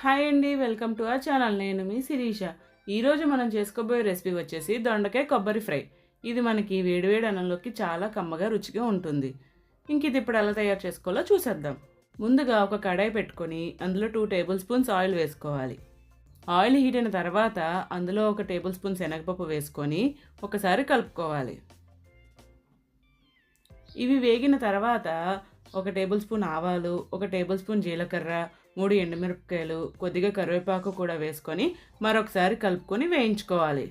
Hi అండి welcome to our channel. నేను మీ శిరీష. ఈరోజు మనం చేసుకోబోయే రెసిపీ వచ్చేసి దొండకాయ కొబ్బరి ఫ్రై. ఇది మనకి వేడివేడి అన్నంలోకి చాలా కమ్మగా రుచిగా ఉంటుంది. ఇంక ఇది ఇప్పుడు ఎలా తయారు చేసుకోవాలో చూసేద్దాం. ముందుగా ఒక కడాయి పెట్టుకొని అందులో టూ టేబుల్ స్పూన్స్ ఆయిల్ వేసుకోవాలి. ఆయిల్ హీట్ అయిన తర్వాత అందులో ఒక టేబుల్ స్పూన్ శనగపప్పు వేసుకొని ఒకసారి కలుపుకోవాలి. ఇవి వేగిన తర్వాత ఒక టేబుల్ స్పూన్ ఆవాలు ఒక టేబుల్ స్పూన్ జీలకర్ర మూడు ఎండుమిరపకాయలు కొద్దిగా కరివేపాకు కూడా వేసుకొని మరొకసారి కలుపుకొని వేయించుకోవాలి.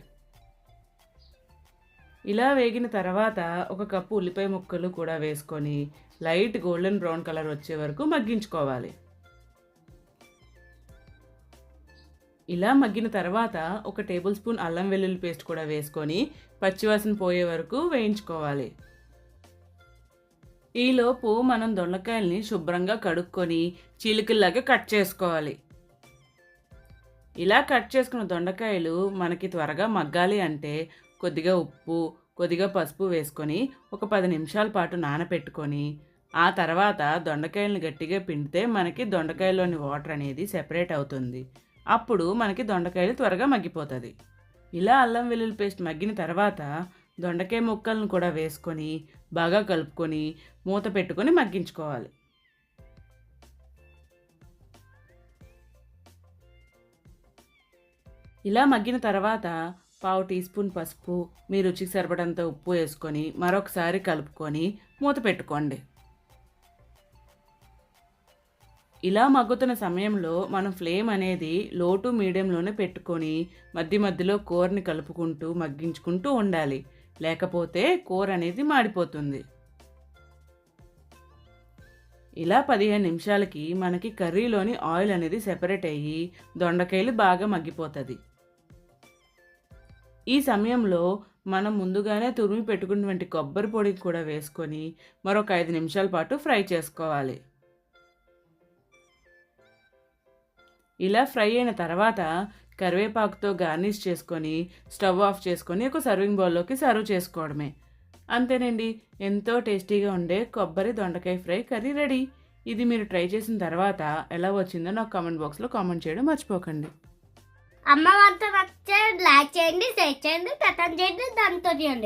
ఇలా వేగిన తర్వాత ఒక కప్పు ఉల్లిపాయ ముక్కలు కూడా వేసుకొని లైట్ గోల్డెన్ బ్రౌన్ కలర్ వచ్చే వరకు మగ్గించుకోవాలి. ఇలా మగ్గిన తర్వాత ఒక టేబుల్ స్పూన్ అల్లం వెల్లుల్లి పేస్ట్ కూడా వేసుకొని పచ్చివాసన పోయే వరకు వేయించుకోవాలి. ఈలోపు మనం దొండకాయల్ని శుభ్రంగా కడుక్కొని చిలుకల్లాగా కట్ చేసుకోవాలి. ఇలా కట్ చేసుకున్న దొండకాయలు మనకి త్వరగా మగ్గాలి అంటే కొద్దిగా ఉప్పు కొద్దిగా పసుపు వేసుకొని ఒక పది నిమిషాల పాటు నానపెట్టుకొని ఆ తర్వాత దొండకాయలను గట్టిగా పిండితే మనకి దొండకాయలోని వాటర్ అనేది సెపరేట్ అవుతుంది. అప్పుడు మనకి దొండకాయలు త్వరగా మగ్గిపోతుంది. ఇలా అల్లం వెల్లుల్లి పేస్ట్ మగ్గిన తర్వాత దొండకాయ ముక్కలను కూడా వేసుకొని బాగా కలుపుకొని మూత పెట్టుకొని మగ్గించుకోవాలి. ఇలా మగ్గిన తర్వాత పావు టీ స్పూన్ పసుపు మీ రుచికి సరిపడంత ఉప్పు వేసుకొని మరొకసారి కలుపుకొని మూత పెట్టుకోండి. ఇలా మగ్గుతున్న సమయంలో మనం ఫ్లేమ్ అనేది లో టు మీడియంలోనే పెట్టుకొని మధ్య మధ్యలో కూరని కలుపుకుంటూ మగ్గించుకుంటూ ఉండాలి. లేకపోతే కూర అనేది మాడిపోతుంది. ఇలా పదిహేను నిమిషాలకి మనకి కర్రీలోని ఆయిల్ అనేది సెపరేట్ అయ్యి దొండకాయలు బాగా మగ్గిపోతుంది. ఈ సమయంలో మనం ముందుగానే తురిమి పెట్టుకున్నటువంటి కొబ్బరి పొడి కూడా వేసుకొని మరొక ఐదు నిమిషాల పాటు ఫ్రై చేసుకోవాలి. ఇలా ఫ్రై అయిన తర్వాత కరివేపాకుతో గార్నిష్ చేసుకొని స్టవ్ ఆఫ్ చేసుకొని ఒక సర్వింగ్ బౌల్లోకి సర్వ్ చేసుకోవడమే. అంతేనండి ఎంతో టేస్టీగా ఉండే కొబ్బరి దొండకాయ ఫ్రై కర్రీ రెడీ. ఇది మీరు ట్రై చేసిన తర్వాత ఎలా వచ్చిందో నాకు కామెంట్ బాక్స్లో కామెంట్ చేయడం మర్చిపోకండి. అమ్మ వంట నచ్చే లైక్ చేయండి షేర్ చేయండి పెట్టండి చేయండి దాంతో చేయండి